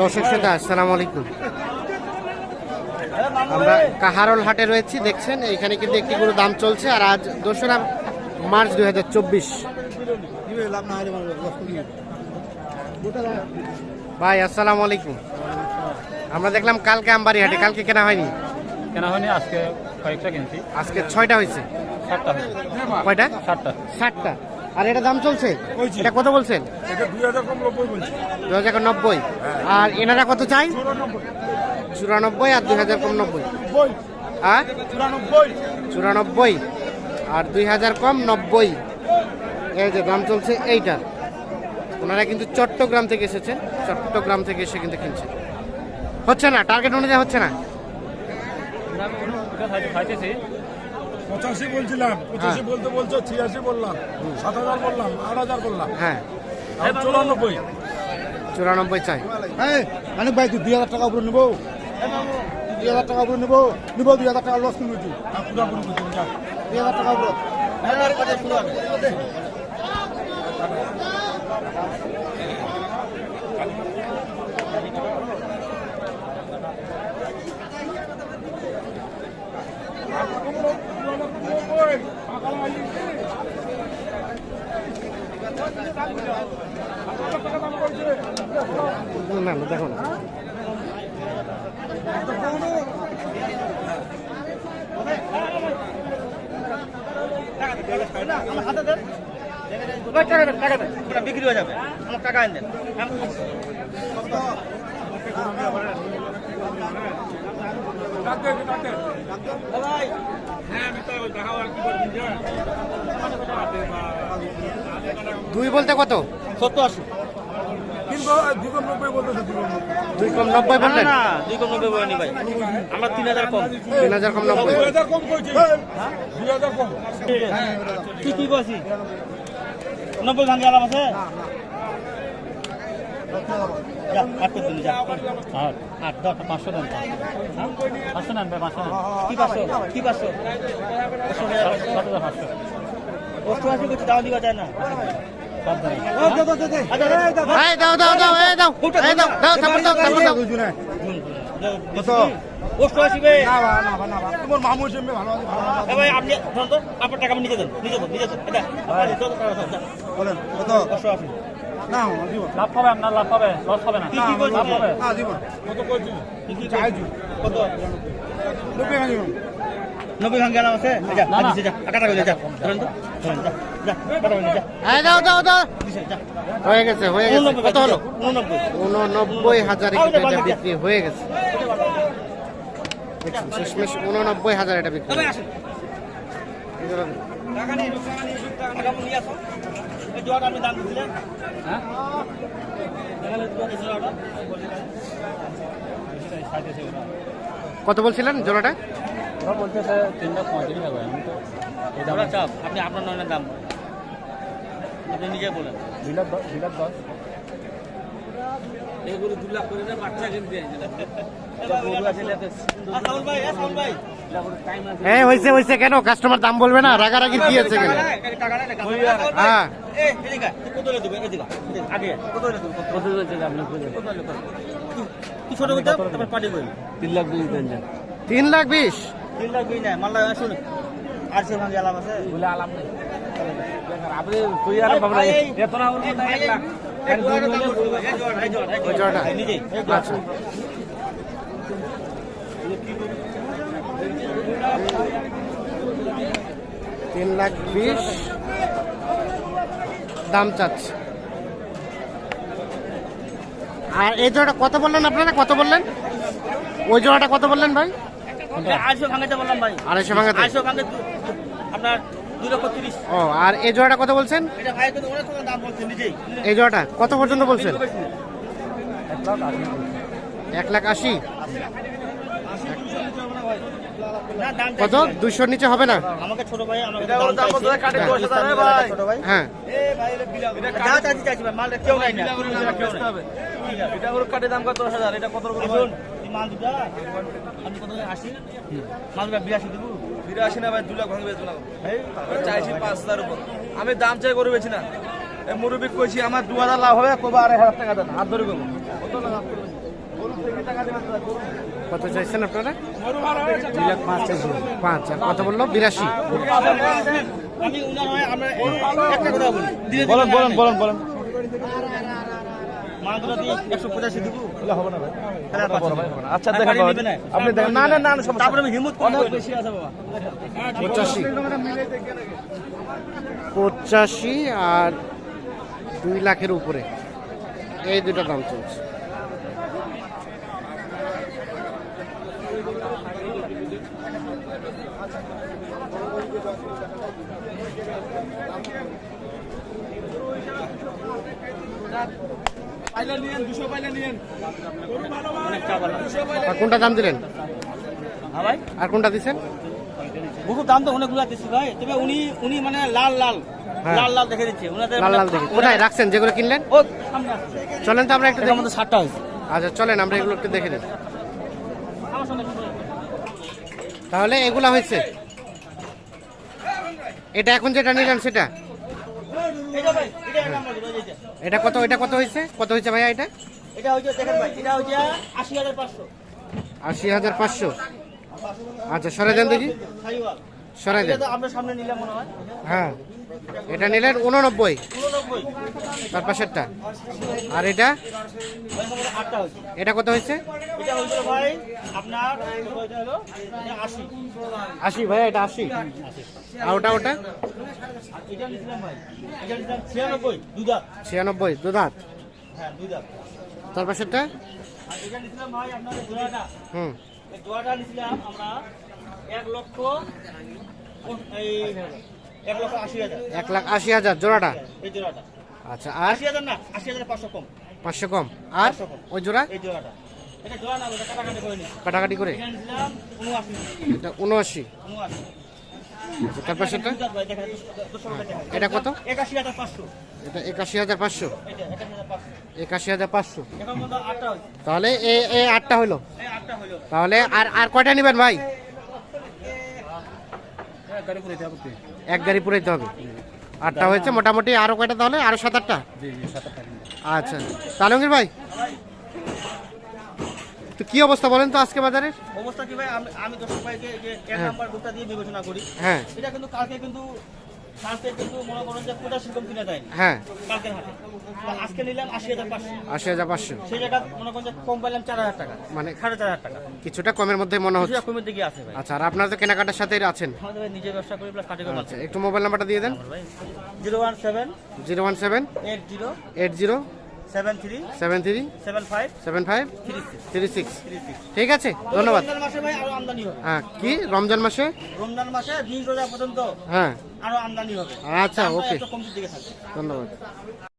দর্শক শ্রোতা আসসালামু আলাইকুম। আমরা কাহারল হাটে রয়েছি দেখছেন এখানে কিন্তু একটি গরু দাম চলছে আর আজ দোসরা মার্চ দুই হাজার চব্বিশ। ভাই আসসালামু আলাইকুম। আমরা দেখলাম কালকে আমবাড়ি হাটে কালকে কেনা হয়নি? কেনা হয়নি আজকে কয়েকটা কিনছি। আজকে ছয়টা হয়েছে? কয়টা? ষাটটা ষাটটা আর এটা দাম চলছে? এটা কত বলছেন? এটা দুই হাজার কম নব্বই দু হাজার নব্বই আর এনারা কত চাই? চুরানব্বই। আর দুই হাজার কম নব্বই আর চুরানব্বই। আর দুই হাজার কম নব্বই এই যে দাম চলছে এইটা। ওনারা কিন্তু চট্টগ্রাম থেকে এসেছেন। চট্টগ্রাম থেকে এসে কিন্তু কিনছেন। হচ্ছে না? টার্গেট অনুযায়ী হচ্ছে না? পঁচাশি বলছিলাম পঁচাশি বলতে বলছো ছিয়াশি বললাম সাত হাজার বললাম আট হাজার বললাম। হ্যাঁ। চুরানব্বই। চুরানব্বই চাই। হ্যাঁ অনেক ভাই তুই দুই হাজার টাকা উপরে নেব। দুই হাজার টাকা উপরে নেব নেব দুই হাজার টাকা লস কিনবি তুই। পুরাপুরি দুই হাজার টাকা উপরে। না না দেখো না বিক্রি হয়ে যাবে। আমার টাকা এনে দেন দুই বলতে কত? সত্তর আশি। দুই কম নব্বই বললেন? না দুই কম নব্বই বলেনি ভাই। আমরা তিন হাজার কম। তিন হাজার কম নব্বই। কম কি কি বলছি নব্বই ভাঙ্গে আলাম আছে? পাঁচশো দেন পাঁচশো নেন ভাই পাঁচশো কি পাঁচশো? কি পাঁচশো? কত পাঁচশো অষ্টআশি করছি দাও দিবা যায় না। আচ্ছা, দাও দাও দাও এই দাও এই দাও দাও তারপর দাও তারপর দাও কত অষ্টআশি বে তোমার মামু হিসেবে ভালো আছে ভাই আপনি ধরুন তো আপনার টাকা আপনি নিজে দেন নিজে দেন নিজে দেন এটা বলেন কত অষ্টআশি না দিব লাভ হবে আপনার লাভ হবে লস হবে না লাভ হবে না দিব কত কইছি কি কি চাইছি কত নব্বই ভাঙিব নব্বই ভাঙ্গে আলাম আছে? যা না, না। যা কাটা গেলে যা ধরেন তো ধরেন যা যা কাটা গেলে যা। এই দাও দাও দাও। হয়ে গেছে হয়ে গেছে। উননব্বই কত হলো? উননব্বই। উননব্বই হাজারে এটা বিক্রি হয়ে গেছে। শেষমেশ হাজার এটা বিক্রি হয়ে আসেন। গেছে। টাকা নেই টাকা নেই টাকা নিয়ে আসো এই জোয়াটা আপনি দাম দিছিলেন হ্যাঁ? কত বলছিলেন জোড়াটা? ওরা বলতেছে তিনটা পঁয়ত্রিশ হবে আমি তো এই দাম ওরা চাপ আপনি আপনার নয়নের দাম বলেন। আপনি নিজে বলেন দুই লাখ দশ দুই লাখ দশ এগুলো দু লাখ করে বাচ্চা কিনতে সাউন্ড ভাই এ সাউন্ড ভাই হ্যাঁ হয়েছে হয়েছে কেন কাস্টমার দাম বলবে না রাগারাগি কি আছে কেন টাকা টাকা হ্যাঁ তিন লাখ বিশ তিন লাখ নাই মাল্লা ভাঙে আলাম আছে। বলে আলাম নেই। আপনি তুই আর বাবা এত না হলে এক লাখ। ওই জোড়াটা তিন লাখ বিশ। দাম চাচ্ছে। আর এই জোড়াটা কত বললেন আপনারা? কত বললেন? ওই জোড়াটা কত বললেন ভাই? আড়াইশো ভাঙাতে বললাম ভাই আড়াইশো ভাঙাতে আড়াইশো ভাঙে আপনার দুই লক্ষ তিরিশ ও আর এই জোড়াটা কত বলছেন এই জোড়াটা কত পর্যন্ত বলছেন এক লাখ আশি কত দুশোর নিচে হবে না আমাকে ছোট ভাই হ্যাঁ মাল কেউ নাই না কাটে দাম কত হাজার এটা কত মাল দুটা আপনি কত আসি? মাল দুটা বিরাশি দেবো। বিরাশি না ভাই দু লাখ ভাঙবে না চাইছি পাঁচ হাজার উপর। আমি দাম চাই করে বেছি না। মুরব্বী কইছি আমার দু হাজার লাভ হবে কবে আড়াই হাজার টাকা দেন হাত ধরে কবে কত চাইছেন আপনারা? পাঁচ আর কত বলল? বিরাশি। আমি উনার আমরা একটা কথা বলি। ধীরে ধীরে বলেন বলেন বলেন বলেন। আচ্ছা দেখেন? আপনি দেখেন না না না পঁচাশি। পঁচাশি আর দুই লাখের উপরে। এই দুটো দাম চলছে। চা বালা। আর কোনটা দাম দিলেন? হ্যাঁ ভাই। আর কোনটা দিচ্ছেন বহু দাম তো অনেকগুলো দিচ্ছি ভাই। তবে উনি উনি মানে লাল লাল। হ্যাঁ। লাল লাল দেখে দিচ্ছে। ওনাদের লাল লাল দেখি। কোথায় রাখছেন? যেগুলো কিনলেন? ও চলেন তো আমরা একটু এটা দেখি। আমাদের সাতটা হয়েছে। আচ্ছা চলেন আমরা এগুলো একটু দেখে নিই। তাহলে এগুলা হয়েছে। এটা এখন যেটা নিলেন সেটা? এটা কত এটা কত হয়েছে? কত হয়েছে ভাইয়া এটা? এটা হচ্ছে দেখেন ভাই এটা হচ্ছে আশি হাজার পাঁচশো। আশি হাজার পাঁচশো। আচ্ছা সরাই দেন দেখি। সরাই দেন। আমরা সামনে নিলাম মনে হয়। হ্যাঁ। এটা নিলেন উননব্বই। তার পাশেরটা। আর এটা? এটা কত হয়েছে? এটা হয়েছিল ভাই এটা আশি। আশি আশি। আর ওটা ওটা? ছিয়ানব্বই দুধাত দুধাত হ্যাঁ তার পাশেরটা? হুম। আমরা এক লক্ষ এই এক লাখ আশি হাজার জোড়াটা? আচ্ছা আর? পাঁচশো কম। আর ওই জোড়া? কাটাকাটি করে এটা উনআশি। আচ্ছা, তার পাশেরটা? দুধাত ভাই দেখেন দুশো- দুশো টাকা দেখেন। এটা কত? একাশি হাজার পাঁচশো। এটা একাশি হাজার পাঁচশো। একাশি হাজার পাঁচশো। তাহলে এ আটটা হলো। এই আটটা হলো। তাহলে আর আর কয়টা নেবেন ভাই? এক গাড়ি পুরাইতে হবে। আটটা হয়েছে মোটামুটি আরও কয়টা তাহলে? আরও সাত আটটা আচ্ছা। তালঙ্গীর ভাই তো কি অবস্থা বলেন তো আজকে বাজারে অবস্থা কি ভাই? আমি আমি দর্শক ভাইকে যে এক হ্যাঁ। নাম্বার দিয়ে বিবেচনা করি। হ্যাঁ। এটা কিন্তু কালকে কিন্তু কালকে কিন্তু মনে করেন যে কোটা সেরকম কিনে দেয়নি। হ্যাঁ। কালকের হাটে। আজকে নিলাম আশি হাজার পাঁচশো। আশি হাজার পাঁচশো। সেই জায়গা মনে করেন যে কম পাইলাম চার হাজার টাকা মানে সাড়ে চার হাজার টাকা। কিছুটা কমের মধ্যে মনে হচ্ছে। কমের দিকে আছে ভাই। আচ্ছা আর আপনার তো কেনাকাটার সাথে আছেন? নিজে ব্যবসা করি প্লাস কাটিগর আচ্ছা একটু মোবাইল নাম্বারটা দিয়ে দেন। Zero one seven zero one seven eight zero eight zero seven three seven three seven five seven five three six three six three six ঠিক আছে ধন্যবাদ। মাসে ভাই আরও আমদানি হবে। হ্যাঁ কি? রমজান মাসে? রমজান মাসে দিন রোজা পর্যন্ত হ্যাঁ। আরও আমদানি হবে। আচ্ছা ওকে। ধন্যবাদ।